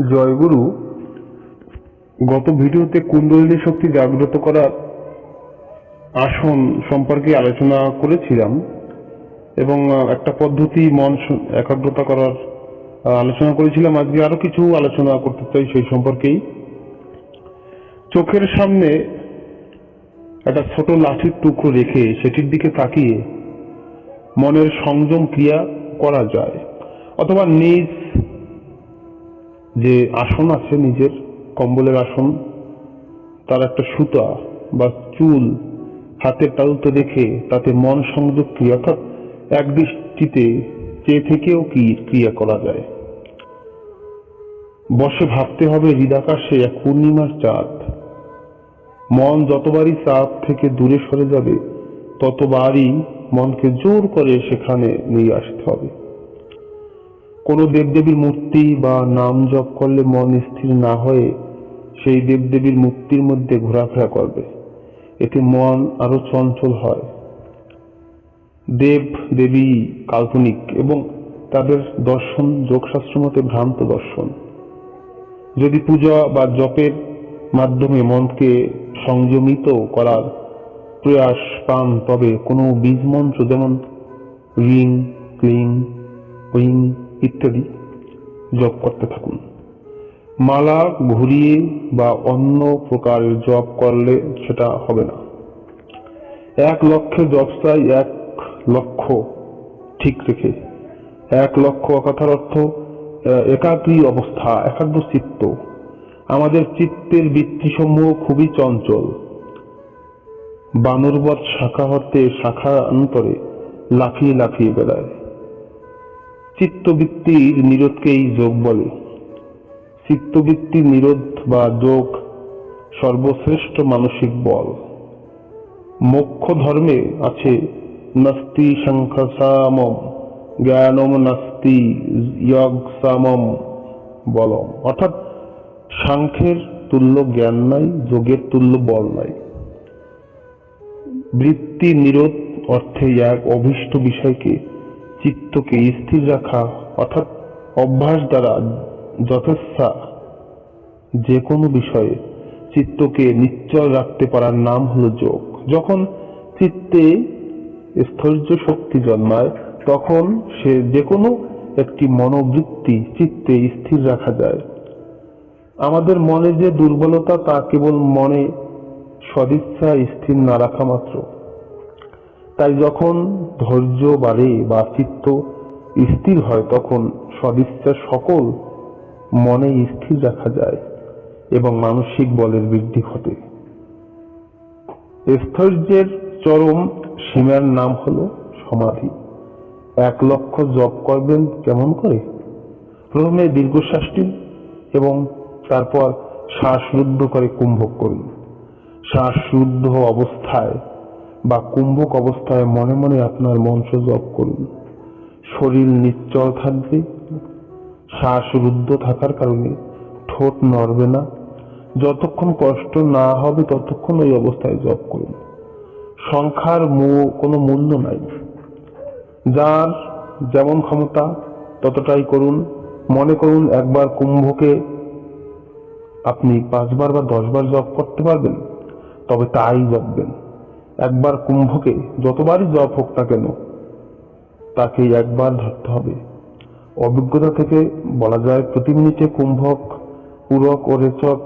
জয়গুরু গত ভিডিওতে কুণ্ডলিনী শক্তি জাগ্রত করার আসন সম্পর্কে আলোচনা করেছিলাম এবং একটা পদ্ধতি মন একাগ্রতা করার আলোচনা করেছিলাম। আজকে আরও কিছু আলোচনা করতে চাই সেই সম্পর্কেই। চোখের সামনে একটা ছোট লাঠির টুকরো রেখে সেটির দিকে তাকিয়ে মনের সংযম ক্রিয়া করা যায়। অথবা নিজ যে আসন আছে নিজের, কম্বলের আসন, তার একটা সুতা বা চুল হাতের তালুতে রেখে তাতে মন সংযোগ ক্রিয়া, অর্থাৎ এক দৃষ্টিতে চেয়ে থেকেও কি ক্রিয়া করা যায়। বসে ভাবতে হবে হৃদাকাশে এক পূর্ণিমার চাঁদ। মন যতবারই চাঁদ থেকে দূরে সরে যাবে, ততবারই মনকে জোর করে সেখানে নিয়ে আসতে হবে। কোনো দেবদেবীর মূর্তি বা নাম জপ করলে মন স্থির না হয়ে সেই দেবদেবীর মূর্তির মধ্যে ঘোরাফেরা করবে। এতে মন আরও চঞ্চল হয়। দেব দেবী কাল্পনিক এবং তাদের দর্শন যোগশাস্ত্র মতে ভ্রান্ত দর্শন। যদি পূজা বা জপের মাধ্যমে মনকে সংযমিত করার প্রয়াস পান, তবে কোনো বীজ মন্ত্র যেমন রিং, ক্লিং উইং ইত্যাদি জপ করতে থাকুন। মালা ঘুরিয়ে বা অন্য প্রকারের জপ করলে সেটা হবে না। এক লক্ষ্যে জপ চাই এক লক্ষ ঠিক রেখে, এক লক্ষ কথার অর্থ একাগ্রী অবস্থা, একাগ্র চিত্ত। আমাদের চিত্তের বৃত্তিসমূহ খুবই চঞ্চল। বানরবৎ শাখা হতে শাখা অন্তরে লাফিয়ে লাফিয়ে বেড়ায়। চিত্তবৃত্তির নিরোধকেই যোগ বলে। চিত্তবৃত্তি নিরোধ বা যোগ সর্বশ্রেষ্ঠ মানসিক বল। মোক্ষ ধর্মে আছে নাস্তি সংখ্যাসামম জ্ঞানম নাস্তি সামম বলম। অর্থাৎ সাংখ্যের তুল্য জ্ঞান নাই, যোগের তুল্য বল নাই। বৃত্তি নিরোধ অর্থে এক অভীষ্ট বিষয়কে চিত্তকে স্থির রাখা, অর্থাৎ অভ্যাস দ্বারা যথেচ্ছা যে কোনো বিষয়ে চিত্তকে নিশ্চল রাখতে পারার নাম হলো যোগ। যখন চিত্তে স্থৈর্য শক্তি জন্মায়, তখন সে যে কোনো একটি মনোবৃত্তি চিত্তে স্থির রাখা যায়। আমাদের মনে যে দুর্বলতা তা কেবল মনে সদিচ্ছা স্থির না রাখা মাত্র। তাই যখন ধৈর্য, বাড়ে বা চিত্ত স্থির হয়, তখন সদিচ্ছা সকল মনে স্থির রাখা যায় এবং মানসিক বলের বৃদ্ধি ঘটে। স্থৈর্যের চরম সীমার নাম হলো সমাধি। এক লক্ষ জপ করবেন কেমন করে? প্রথমে দীর্ঘশ্বাসটি এবং তারপর শ্বাসরুদ্ধ করে কুম্ভক করুন। শ্বাসরুদ্ধ অবস্থায় বা কুম্ভক অবস্থায় মনে মনে আপনার মন্ত্র জপ করুন। শরীর নিশ্চল থাকবে, শ্বাস রুদ্ধ থাকার কারণে ঠোঁট নড়বে না। যতক্ষণ কষ্ট না হবে, ততক্ষণ ওই অবস্থায় জপ করুন। সংখ্যার কোনো মূল্য নাই। যার যেমন ক্ষমতা, ততটাই করুন। মনে করুন একবার কুম্ভকে আপনি পাঁচবার বা দশবার জপ করতে পারবেন, তবে তাই জপবেন। একবার কুম্ভকে যতবারই জপ হোক না কেন তাকে একবার ধরতে হবে। অভিজ্ঞতা থেকে বলা যায়, প্রতি মিনিটে কুম্ভক, পূরক ও রেচক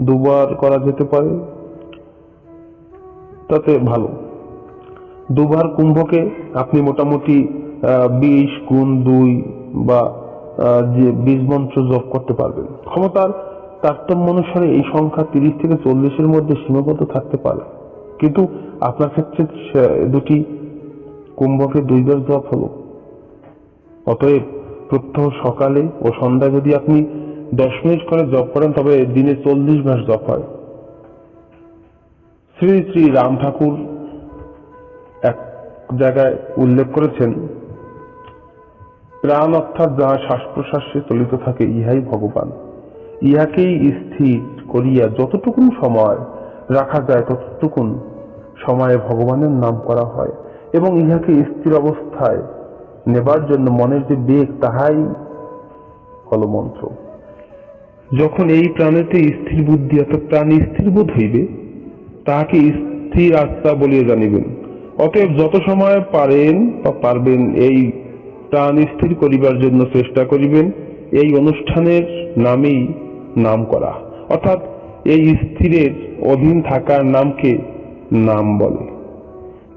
দুবার করা যেতে পারে। তাতে ভালো। দুবার কুম্ভকে আপনি মোটামুটি বিশ গুণ দুই বা যে বীজ মন্ত্র জপ করতে পারবেন। ক্ষমতার তারতম্য অনুসারে এই সংখ্যা তিরিশ থেকে চল্লিশের মধ্যে সীমাবদ্ধ থাকতে পারে। কিন্তু আপনার ক্ষেত্রে দুটি কুম্ভকে দুইবার জপ হলো। অতএব প্রত্যহ সকালে ও সন্ধ্যায় যদি আপনি দশ মিনিট করে জপ করেন, তবে দিনে চল্লিশ মাস জপ হয়। শ্রী শ্রী রাম ঠাকুর এক জায়গায় উল্লেখ করেছেন, প্রাণ অর্থাৎ যাহা শ্বাস প্রশ্বাসে চলিত থাকে, ইহাই ভগবান। ইহাকেই স্থির করিয়া যতটুকুন সময় রাখা যায়, ততটুকুন সময়ে ভগবানের নাম করা হয় এবং ইহাকে স্থির অবস্থায় নেবার জন্য মনের যে বেগ, তাহাই হল মন্ত্র যখন এই প্রাণেতে স্থির বুদ্ধি অর্থাৎ প্রাণ স্থির বোধ হইবে, তাহাকে স্থির আত্মা বলিয়া জানিবেন। অতএব যত সময় পারেন বা পারবেন, এই প্রাণ স্থির করিবার জন্য চেষ্টা করিবেন। এই অনুষ্ঠানের নামেই নাম করা অর্থাৎ এই স্থিরের অধীন থাকার নামকে নাম বলে।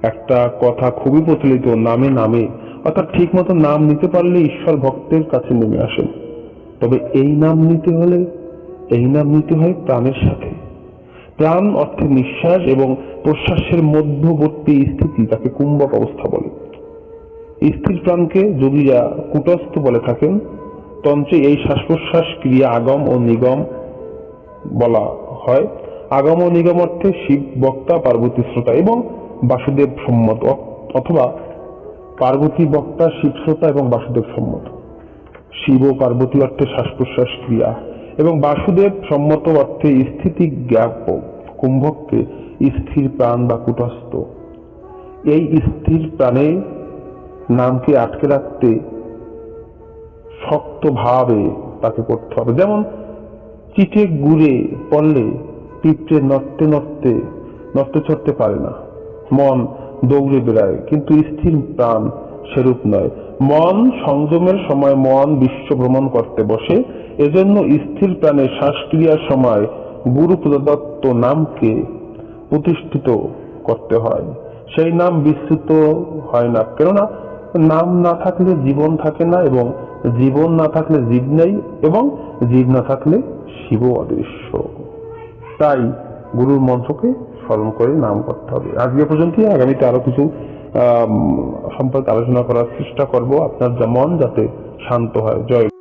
একটা কথা খুবই প্রচলিত, নামে নামে, অর্থাৎ ঠিক মতো নাম নিতে পারলে ঈশ্বর ভক্তের কাছে নেমে আসেন। তবে এই নাম নিতে হলে, এই নাম নিতে হয় প্রাণের সাথে। প্রাণ অর্থে নিঃশ্বাস এবং প্রশ্বাসের মধ্যবর্তী স্থিতি, তাকে কুম্ভক অবস্থা বলে। স্থির প্রাণকে যোগীরা কুটস্থ বলে থাকেন, তন্ত্রে এই শ্বাস প্রশ্বাস ক্রিয়া আগম ও নিগম বলা হয়। আগম ও নিগম অর্থে শিব বক্তা পার্বতী শ্রোতা এবং বাসুদেব সম্মত, অথবা পার্বতী বক্তা, শিব শ্রোতা এবং বাসুদেব সম্মত। শিব ও পার্বতী অর্থে শ্বাস প্রশ্বাস ক্রিয়া এবং বাসুদেব সম্মত অর্থে স্থিতি জ্ঞাপক কুম্ভককে স্থির প্রাণ বা কুটস্থ। এই স্থির প্রাণে নামকে আটকে রাখতে শক্তভাবে তাকে করতে হবে। যেমন চিটে গুড়ে পড়লে পিঁপড়ে নড়তে নড়তে নড়তে চড়তে পারে না। মন দৌড়ে বেড়ায়, কিন্তু স্থির প্রাণ সেরূপ নয়। মন সংযমের সময় মন বিশ্ব ভ্রমণ করতে বসে, এজন্য স্থির প্রাণের শ্বাসক্রিয়ার সময় গুরু প্রদত্ত নামকে প্রতিষ্ঠিত করতে হয়। সেই নাম বিস্তৃত হয় না, কেননা নাম না থাকলে জীবন থাকে না এবং জীবন না থাকলে জীব নেই এবং জীব না থাকলে শিব অদৃশ্য। তাই গুরুর মন্ত্রকে স্মরণ করে নাম করতে হবে। আজকে পর্যন্ত আগামীতে আরও কিছু সম্পর্কে আলোচনা করার চেষ্টা করব। আপনার যেমন মন যাতে শান্ত হয়। জয়।